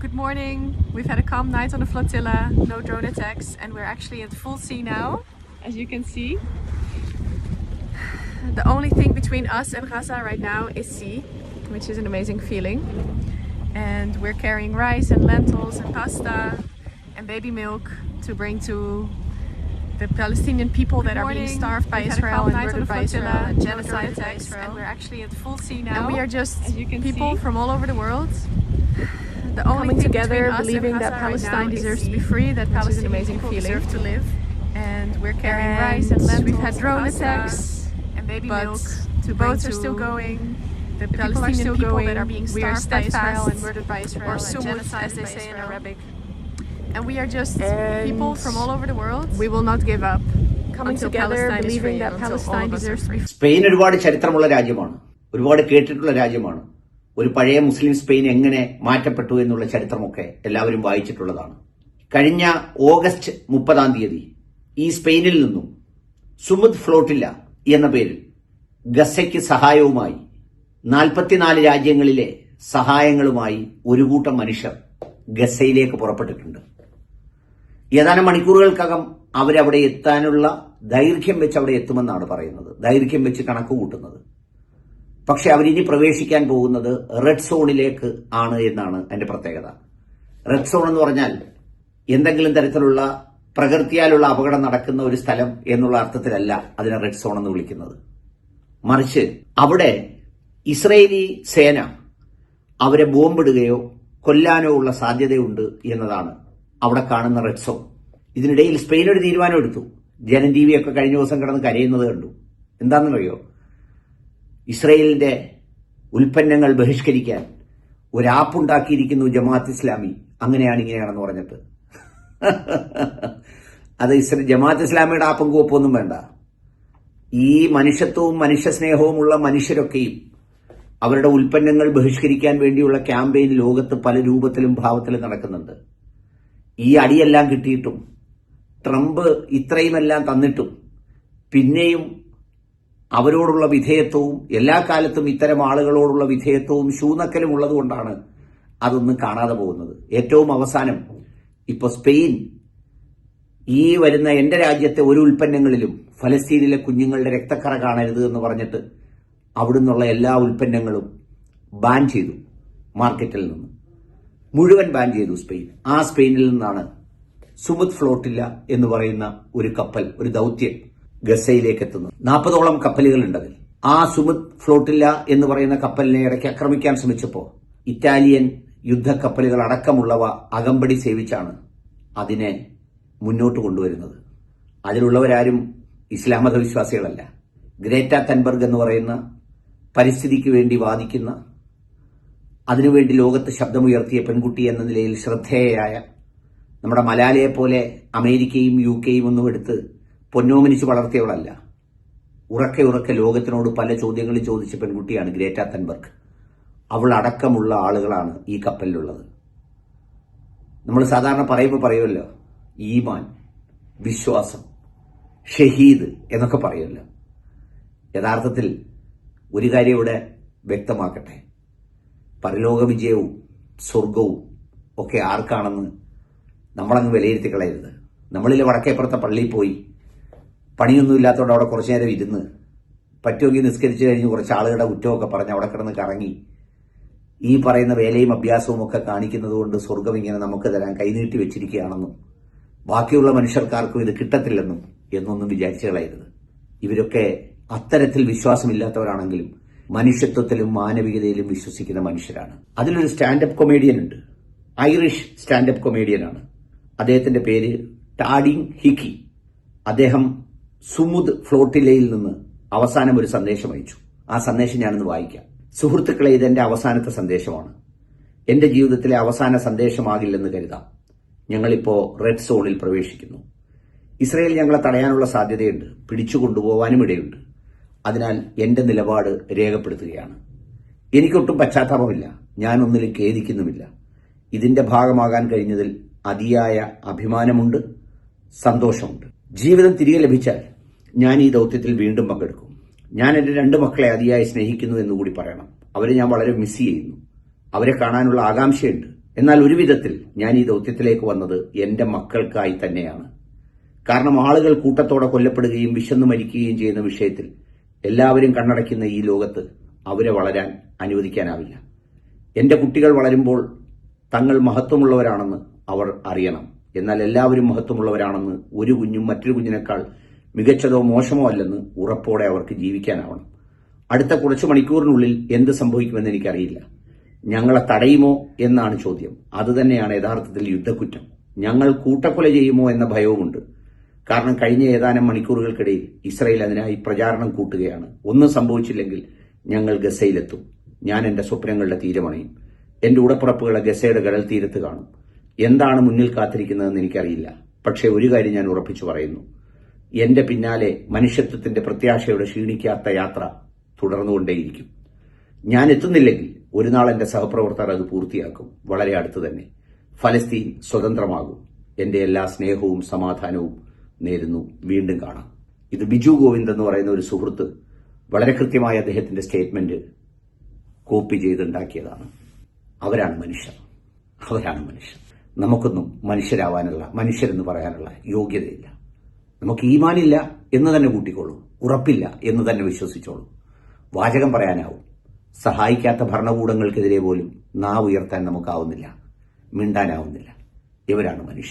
Good morning. We've had a calm night on the flotilla, no drone attacks, and we're actually at full sea now, as you can see. The only thing between us and Gaza right now is sea, which is an amazing feeling. And we're carrying rice and lentils and pasta and baby milk to bring to the Palestinian people that are being starved by Israel and murdered by Israel and genocide by Israel. And we're actually at full sea now. And we are just people from all over the world the only coming together, believing that Palestine right deserves to be free, that Palestine amazing feeling deserve to live, and we're carrying and rice and lentils. We've had drone attacks and baby milk. To boats are still going. The, the Palestinian people, people going. that are being starved by Israel and murdered by Israel, or sumut, as they say in Arabic. And we are just and people from all over the world. We will not give up. Coming together, believing that Palestine deserves to be free. Spain ഒരുപാട് ചരിത്രമുള്ള രാജ്യമാണ് ഒരുപാട് കേട്ടിട്ടുള്ള രാജ്യമാണ് ഒരു പഴയ മുസ്ലിം Spain എങ്ങനെ മാറ്റപ്പെട്ടു എന്നുള്ള ചരിത്രമൊക്കെ എല്ലാവരും വായിച്ചിട്ടുള്ളതാണ്. കഴിഞ്ഞ ഓഗസ്റ്റ് മുപ്പതാം തീയതി ഈ സ്പെയിനിൽ നിന്നും സുമുദ് ഫ്ലോട്ടില്ല എന്ന പേരിൽ ഗസയ്ക്ക് സഹായവുമായി നാൽപ്പത്തിനാല് രാജ്യങ്ങളിലെ സഹായങ്ങളുമായി ഒരു കൂട്ടം മനുഷ്യർ ഗസയിലേക്ക് പുറപ്പെട്ടിട്ടുണ്ട്. ഏതാനും മണിക്കൂറുകൾക്കകം അവരവിടെ എത്താനുള്ള ദൈർഘ്യം വെച്ച് അവിടെ എത്തുമെന്നാണ് പറയുന്നത്. ദൈർഘ്യം വെച്ച് കണക്ക് കൂട്ടുന്നത് പക്ഷെ അവരിനി പ്രവേശിക്കാൻ പോകുന്നത് റെഡ് സോണിലേക്ക് ആണ് എന്നാണ് അതിന്റെ പ്രത്യേകത. റെഡ് സോൺ എന്ന് പറഞ്ഞാൽ എന്തെങ്കിലും തരത്തിലുള്ള പ്രകൃതിയാലുള്ള അപകടം നടക്കുന്ന ഒരു സ്ഥലം എന്നുള്ള അർത്ഥത്തിലല്ല അതിനെ റെഡ് സോൺ എന്ന് വിളിക്കുന്നത്. മറിച്ച് അവിടെ ഇസ്രയേലി സേന അവരെ ബോംബിടുകയോ കൊല്ലാനോ ഉള്ള സാധ്യതയുണ്ട് എന്നതാണ് അവിടെ കാണുന്ന റെഡ് സോൺ ഇതിനിടയിൽ സ്പെയിൻ ഒരു തീരുമാനം എടുത്തു. ജനം ടി വിയൊക്കെ കഴിഞ്ഞ ദിവസം കിടന്ന് കരയുന്നത് കണ്ടു. എന്താണെന്നറിയോ? ഇസ്രയേലിന്റെ ഉൽപ്പന്നങ്ങൾ ബഹിഷ്കരിക്കാൻ ഒരു ഉണ്ടാക്കിയിരിക്കുന്നു ജമാഅത്ത് ഇസ്ലാമി. അങ്ങനെയാണ് ഇങ്ങനെയാണെന്ന് പറഞ്ഞിട്ട്. അത് ഇസ്ര ജമാഅത്ത് ഇസ്ലാമിയുടെ ആപ്പും കോപ്പൊന്നും വേണ്ട. ഈ മനുഷ്യത്വവും മനുഷ്യസ്നേഹവുമുള്ള മനുഷ്യരൊക്കെയും അവരുടെ ഉൽപ്പന്നങ്ങൾ ബഹിഷ്കരിക്കാൻ വേണ്ടിയുള്ള ക്യാമ്പയിൻ ലോകത്ത് പല രൂപത്തിലും ഭാവത്തിലും നടക്കുന്നുണ്ട്. ഈ അടിയെല്ലാം കിട്ടിയിട്ടും ട്രംപ് ഇത്രയുമെല്ലാം തന്നിട്ടും പിന്നെയും അവരോടുള്ള വിധേയത്വവും എല്ലാ കാലത്തും ഇത്തരം ആളുകളോടുള്ള വിധേയത്വവും ശൂനക്കലും ഉള്ളതുകൊണ്ടാണ് അതൊന്നും കാണാതെ പോകുന്നത്. ഏറ്റവും അവസാനം ഇപ്പൊ സ്പെയിൻ ഈ വരുന്ന എന്റെ രാജ്യത്തെ ഒരു ഉൽപ്പന്നങ്ങളിലും ഫലസ്തീനിലെ കുഞ്ഞുങ്ങളുടെ രക്തക്കറ കാണരുത് എന്ന് പറഞ്ഞിട്ട് അവിടുന്നുള്ള എല്ലാ ഉൽപ്പന്നങ്ങളും ബാൻ ചെയ്തു മാർക്കറ്റിൽ നിന്ന്. മുഴുവൻ ബാൻ ചെയ്തു സ്പെയിൻ. ആ സ്പെയിനിൽ നിന്നാണ് സുമുദ് ഫ്ലോട്ടില്ല എന്ന് പറയുന്ന ഒരു കപ്പൽ ഒരു ദൗത്യം ഗസയിലേക്ക് എത്തുന്നത് നാൽപ്പതോളം കപ്പലുകളുണ്ട് അതിൽ ആ സുമിത് ഫ്ലോട്ടില്ല എന്ന് പറയുന്ന കപ്പലിനെ ഇടയ്ക്ക് ആക്രമിക്കാൻ ശ്രമിച്ചപ്പോൾ ഇറ്റാലിയൻ യുദ്ധക്കപ്പലുകൾ അടക്കമുള്ളവ അകമ്പടി സേവിച്ചാണ് അതിനെ മുന്നോട്ട് കൊണ്ടുവരുന്നത്. അതിലുള്ളവരാരും ഇസ്ലാം മതവിശ്വാസികളല്ല. ഗ്രേറ്റ തൻബർഗ് എന്ന് പറയുന്ന പരിസ്ഥിതിക്ക് വേണ്ടി വാദിക്കുന്ന അതിനുവേണ്ടി ലോകത്ത് ശബ്ദമുയർത്തിയ പെൺകുട്ടി എന്ന നിലയിൽ ശ്രദ്ധേയയായ നമ്മുടെ മലാലയെ പോലെ അമേരിക്കയും യു കെയും ഒന്നും എടുത്ത് പൊന്നോമനിച്ച് വളർത്തിയവളല്ല. ഉറക്കെ ഉറക്കെ ലോകത്തിനോട് പല ചോദ്യങ്ങളും ചോദിച്ച പെൺകുട്ടിയാണ് ഗ്രേറ്റ തൻബർഗ് അവൾ അടക്കമുള്ള ആളുകളാണ് ഈ കപ്പലിലുള്ളത്. നമ്മൾ സാധാരണ പറയുമ്പോൾ പറയുമല്ലോ ഈമാൻ വിശ്വാസം ഷഹീദ് എന്നൊക്കെ പറയുമല്ലോ. യഥാർത്ഥത്തിൽ ഒരു കാര്യം ഇവിടെ വ്യക്തമാക്കട്ടെ. പരലോക വിജയവും സ്വർഗവും ഒക്കെ ആർക്കാണെന്ന് നമ്മളങ്ങ് വിലയിരുത്തി കളയരുത്. നമ്മളിൽ വടക്കേപ്പുറത്തെ പള്ളിയിൽ പോയി പണിയൊന്നും ഇല്ലാത്തതുകൊണ്ട് അവിടെ കുറച്ചു നേരം ഇരുന്ന്. പറ്റുമെങ്കിൽ നിസ്കരിച്ചു കഴിഞ്ഞ് കുറച്ച് ആളുകളുടെ കുറ്റമൊക്കെ പറഞ്ഞ് അവിടെ കിടന്ന് കറങ്ങി. ഈ പറയുന്ന വേലയും അഭ്യാസവും ഒക്കെ കാണിക്കുന്നത് കൊണ്ട് സ്വർഗം ഇങ്ങനെ നമുക്ക് തരാൻ കൈനീട്ടി വെച്ചിരിക്കുകയാണെന്നും ബാക്കിയുള്ള മനുഷ്യർക്കാർക്കും ഇത് കിട്ടത്തില്ലെന്നും എന്നൊന്നും വിചാരിച്ചു കളയരുത്. ഇവരൊക്കെ അത്തരത്തിൽ വിശ്വാസമില്ലാത്തവരാണെങ്കിലും മനുഷ്യത്വത്തിലും മാനവികതയിലും വിശ്വസിക്കുന്ന മനുഷ്യരാണ്. അതിലൊരു സ്റ്റാൻഡപ്പ് കൊമേഡിയൻ ഉണ്ട്. ഐറിഷ് സ്റ്റാൻഡപ്പ് കൊമേഡിയനാണ്. അദ്ദേഹത്തിന്റെ പേര് ടാഡിങ് ഹിക്കി. അദ്ദേഹം സുമുദ് ഫ്ലോട്ടിലയിൽ നിന്ന് അവസാനം ഒരു സന്ദേശം അയച്ചു. ആ സന്ദേശം ഞാനൊന്ന് വായിക്കാം. സുഹൃത്തുക്കളെ ഇതെന്റെ അവസാനത്തെ സന്ദേശമാണ്. എന്റെ ജീവിതത്തിലെ അവസാന സന്ദേശമാകില്ലെന്ന് കരുതാം. ഞങ്ങളിപ്പോ റെഡ് സോണിൽ പ്രവേശിക്കുന്നു. ഇസ്രയേൽ ഞങ്ങളെ തടയാനുള്ള സാധ്യതയുണ്ട്. പിടിച്ചു കൊണ്ടുപോകാനും ഇടയുണ്ട്. അതിനാൽ എന്റെ നിലപാട് രേഖപ്പെടുത്തുകയാണ്. എനിക്കൊട്ടും പശ്ചാത്താപമില്ല. ഞാനൊന്നിലും ഖേദിക്കുന്നുമില്ല. ഇതിന്റെ ഭാഗമാകാൻ കഴിഞ്ഞതിൽ അതിയായ അഭിമാനമുണ്ട് സന്തോഷമുണ്ട്. ജീവിതം തിരികെ ലഭിച്ചാൽ ഞാൻ ഈ ദൗത്യത്തിൽ വീണ്ടും പങ്കെടുക്കും. ഞാൻ എന്റെ രണ്ട് മക്കളെ അതിയായി സ്നേഹിക്കുന്നു എന്ന് കൂടി പറയണം. അവരെ ഞാൻ വളരെ മിസ് ചെയ്യുന്നു. അവരെ കാണാനുള്ള ആകാംക്ഷയുണ്ട്. എന്നാൽ ഒരു വിധത്തിൽ ഞാൻ ഈ ദൗത്യത്തിലേക്ക് വന്നത് എന്റെ മക്കൾക്കായി തന്നെയാണ്. കാരണം ആളുകൾ കൂട്ടത്തോടെ കൊല്ലപ്പെടുകയും വിശന്നു മരിക്കുകയും ചെയ്യുന്ന വിഷയത്തിൽ എല്ലാവരും കണ്ണടയ്ക്കുന്ന ഈ ലോകത്ത് അവരെ വളരാൻ അനുവദിക്കാനാവില്ല. എന്റെ കുട്ടികൾ വളരുമ്പോൾ തങ്ങൾ മഹത്വമുള്ളവരാണെന്ന് അവർ അറിയണം. എന്നാൽ എല്ലാവരും മഹത്വമുള്ളവരാണെന്ന് ഒരു കുഞ്ഞും മറ്റൊരു കുഞ്ഞിനേക്കാൾ മികച്ചതോ മോശമോ അല്ലെന്ന് ഉറപ്പോടെ അവർക്ക് ജീവിക്കാനാവണം. അടുത്ത കുറച്ച് മണിക്കൂറിനുള്ളിൽ എന്ത് സംഭവിക്കുമെന്ന് എനിക്കറിയില്ല. ഞങ്ങളെ തടയുമോ എന്നാണ് ചോദ്യം. അതുതന്നെയാണ് യഥാർത്ഥത്തിൽ യുദ്ധക്കുറ്റം. ഞങ്ങൾ കൂട്ടക്കൊല ചെയ്യുമോ എന്ന ഭയവുമുണ്ട്. കാരണം കഴിഞ്ഞ ഏതാനും മണിക്കൂറുകൾക്കിടയിൽ ഇസ്രയേൽ അതിനായി പ്രചാരണം കൂട്ടുകയാണ്. ഒന്നും സംഭവിച്ചില്ലെങ്കിൽ ഞങ്ങൾ ഗസയിലെത്തും. ഞാൻ എന്റെ സ്വപ്നങ്ങളുടെ തീരമണയും എന്റെ ഉടപ്പുറപ്പുകളെ ഗസയുടെ കടൽ തീരത്ത് കാണും. എന്താണ് മുന്നിൽ കാത്തിരിക്കുന്നതെന്ന് എനിക്കറിയില്ല. പക്ഷേ ഒരു കാര്യം ഞാൻ ഉറപ്പിച്ചു പറയുന്നു. എന്റെ പിന്നാലെ മനുഷ്യത്വത്തിന്റെ പ്രത്യാശയുടെ ക്ഷീണിക്കാത്ത യാത്ര തുടർന്നുകൊണ്ടേയിരിക്കും. ഞാൻ എത്തുന്നില്ലെങ്കിൽ ഒരു നാൾ എന്റെ സഹപ്രവർത്തകർ അത് പൂർത്തിയാക്കും. വളരെ അടുത്ത് തന്നെ. ഫലസ്തീൻ സ്വതന്ത്രമാകും. എന്റെ എല്ലാ സ്നേഹവും സമാധാനവും നേരുന്നു. വീണ്ടും കാണാം. ഇത് ബിജു ഗോവിന്ദ് എന്ന് പറയുന്ന ഒരു സുഹൃത്ത് വളരെ കൃത്യമായ അദ്ദേഹത്തിന്റെ സ്റ്റേറ്റ്മെന്റ് കോപ്പി ചെയ്തുണ്ടാക്കിയതാണ്. അവരാണ് മനുഷ്യർ. അവരാണ് മനുഷ്യർ. നമുക്കൊന്നും മനുഷ്യരാവാനുള്ള മനുഷ്യരെന്ന് പറയാനുള്ള യോഗ്യതയില്ല. നമുക്ക് ഈമാനില്ല എന്ന് തന്നെ കൂട്ടിക്കോളൂ ഉറപ്പില്ല എന്ന് തന്നെ വിശ്വസിച്ചോളൂ. വാചകം പറയാനാവും. സഹായിക്കാത്ത ഭരണകൂടങ്ങൾക്കെതിരെ പോലും നാവ് ഉയർത്താൻ നമുക്കാവുന്നില്ല മിണ്ടാനാവുന്നില്ല. ഇവരാണ് മനുഷ്യർ.